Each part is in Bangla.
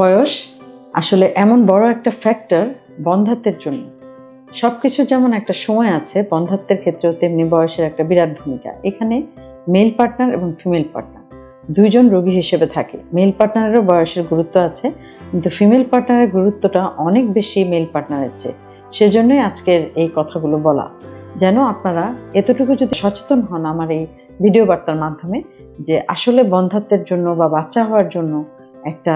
বয়স আসলে এমন বড় একটা ফ্যাক্টর বন্ধাত্বের জন্য। সব কিছু যেমন একটা সময় আছে, বন্ধাত্বের ক্ষেত্রেও তেমনি বয়সের একটা বিরাট ভূমিকা। এখানে মেল পার্টনার এবং ফিমেল পার্টনার দুইজন রোগী হিসেবে থাকে। মেল পার্টনারেরও বয়সের গুরুত্ব আছে, কিন্তু ফিমেল পার্টনারের গুরুত্বটা অনেক বেশি মেল পার্টনারের চেয়ে। সেজন্যই আজকের এই কথাগুলো বলা। যেন আপনারা এতটুকু যদি সচেতন হন আমার এই ভিডিও বার্তার মাধ্যমে, যে আসলে বন্ধাত্বের জন্য বা বাচ্চা হওয়ার জন্য একটা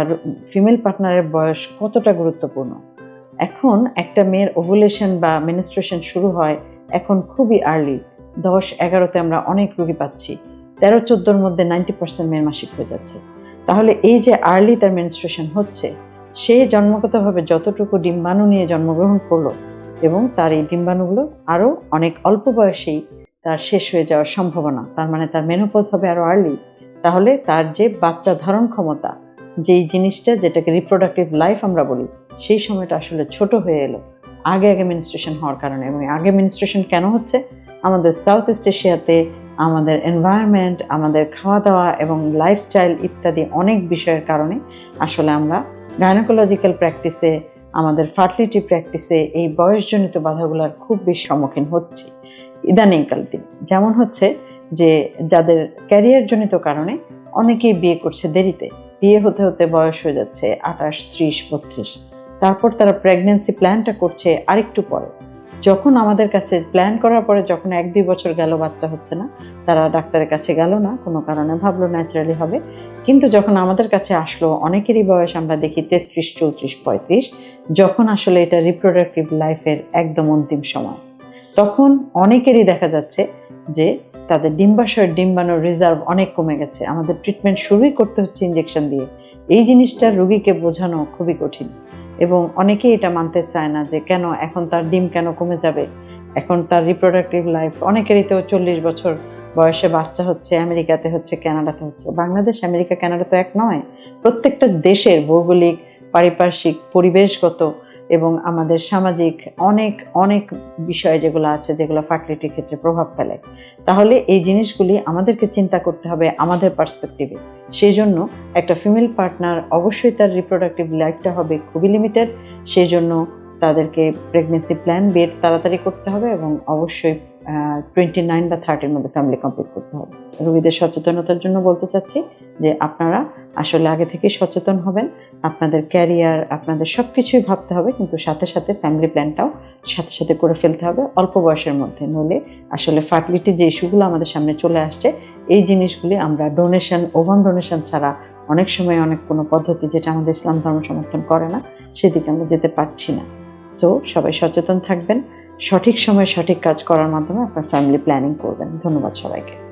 ফিমেল পার্টনারের বয়স কতটা গুরুত্বপূর্ণ? এখন একটা মেয়ের ওভুলেশন বা মেনস্ট্রেশন শুরু হয় এখন খুবই আর্লি দশ, এগারোতে আমরা অনেক রোগী পাচ্ছি। তেরো, চোদ্দোর মধ্যে নাইনটি পার্সেন্ট মেয়ের মাসিক হয়ে যাচ্ছে। তাহলে এই যে আর্লি তার মেনস্ট্রেশন হচ্ছে, সে জন্মগতভাবে যতটুকু ডিম্বাণু নিয়ে জন্মগ্রহণ করল এবং তার এই ডিম্বাণুগুলো আরও অনেক অল্প বয়সেই তার শেষ হয়ে যাওয়ার সম্ভাবনা, তার মানে তার মেনোপজ হবে আরও আর্লি তাহলে তার যে বাচ্চা ধারণ ক্ষমতা যেই জিনিসটা যেটাকে রিপ্রোডাক্টিভ লাইফ আমরা বলি, সেই সময়টা আসলে ছোট হয়ে এলো। আগে আগে মিনিস্ট্রেশন হওয়ার কারণে এবং আগে মিনিস্ট্রেশন কেন হচ্ছে? আমাদের সাউথ ইস্ট এশিয়াতে আমাদের এনভায়রনমেন্ট আমাদের খাওয়া দাওয়া এবং লাইফস্টাইল ইত্যাদি অনেক বিষয়ের কারণে আসলে আমরা গাইনোকোলজিক্যাল প্র্যাকটিসে আমাদের ফার্টিলিটি প্র্যাকটিসে এই বয়সজনিত বাধাগুলোর খুব বেশি সম্মুখীন হচ্ছি। ইদানিংকাল দিন। যেমন হচ্ছে যে যাদের ক্যারিয়ারজনিত কারণে অনেকেই বিয়ে করছে দেরিতে। বিয়ে হতে হতে বয়স হয়ে যাচ্ছে আঠাশ, ত্রিশ, বত্রিশ। তারপর তারা প্রেগনেন্সি প্ল্যানটা করছে আরেকটু পরে। যখন আমাদের কাছে প্ল্যান করার পরে যখন এক, দুই বছর গেল, বাচ্চা হচ্ছে না, তারা ডাক্তারের কাছে গেল না, কোনো কারণে ভাবলো ন্যাচারালি হবে। কিন্তু যখন আমাদের কাছে আসলো, অনেকেরই বয়স আমরা দেখি তেত্রিশ, চৌত্রিশ, পঁয়ত্রিশ, যখন আসলে এটা রিপ্রোডাক্টিভ লাইফের একদম অন্তিম সময়। তখন অনেকেরই দেখা যাচ্ছে যে তাদের ডিম্বাশয়ের ডিম্বাণুর রিজার্ভ অনেক কমে গেছে। আমাদের ট্রিটমেন্ট শুরুই করতে হচ্ছে ইঞ্জেকশন দিয়ে। এই জিনিসটা রুগীকে বোঝানো খুবই কঠিন। এবং অনেকেই এটা মানতে চায় না যে কেন এখন তার ডিম কেন কমে যাবে? এখন তার রিপ্রোডাক্টিভ লাইফ অনেকেরই তো চল্লিশ বছর বয়সে বাচ্চা হচ্ছে, আমেরিকাতে হচ্ছে, কানাডাতে হচ্ছে। বাংলাদেশ, আমেরিকা, কানাডা তো এক নয়। প্রত্যেকটা দেশের ভৌগোলিক, পারিপার্শ্বিক, পরিবেশগত এবং আমাদের সামাজিক অনেক অনেক বিষয় যেগুলো আছে, যেগুলো ফার্টিলিটির ক্ষেত্রে প্রভাব ফেলে। তাহলে এই জিনিসগুলি আমাদেরকে চিন্তা করতে হবে আমাদের পার্সপেক্টিভে সেই জন্য একটা ফিমেল পার্টনার অবশ্যই তার রিপ্রোডাক্টিভ লাইফটা হবে খুবই লিমিটেড সেই জন্য তাদেরকে প্রেগনেন্সি প্ল্যান বের তাড়াতাড়ি করতে হবে এবং অবশ্যই টোয়েন্টি নাইন বা থার্টির মধ্যে ফ্যামিলি কমপ্লিট করতে হবে। রোগীদের সচেতনতার জন্য বলতে চাচ্ছি যে আপনারা আসলে আগে থেকে সচেতন হবেন, আপনাদের ক্যারিয়ার আপনাদের সব কিছুই ভাবতে হবে, কিন্তু সাথে সাথে ফ্যামিলি প্ল্যানটাও সাথে সাথে করে ফেলতে হবে। অল্প বয়সের মধ্যে নইলে আসলে ফার্টিলিটি যে ইস্যুগুলো আমাদের সামনে চলে আসছে, এই জিনিসগুলি আমরা ডোনেশন ওভান ডোনেশন ছাড়া অনেক সময় অনেক কোনো পদ্ধতি যেটা আমাদের ইসলাম ধর্ম সমর্থন করে না, সেদিকে আমরা যেতে পারছি না। সো সবাই সচেতন থাকবেন। সঠিক সময়ে সঠিক কাজ করার মাধ্যমে আপনার ফ্যামিলি প্ল্যানিং করবেন। ধন্যবাদ সবাইকে।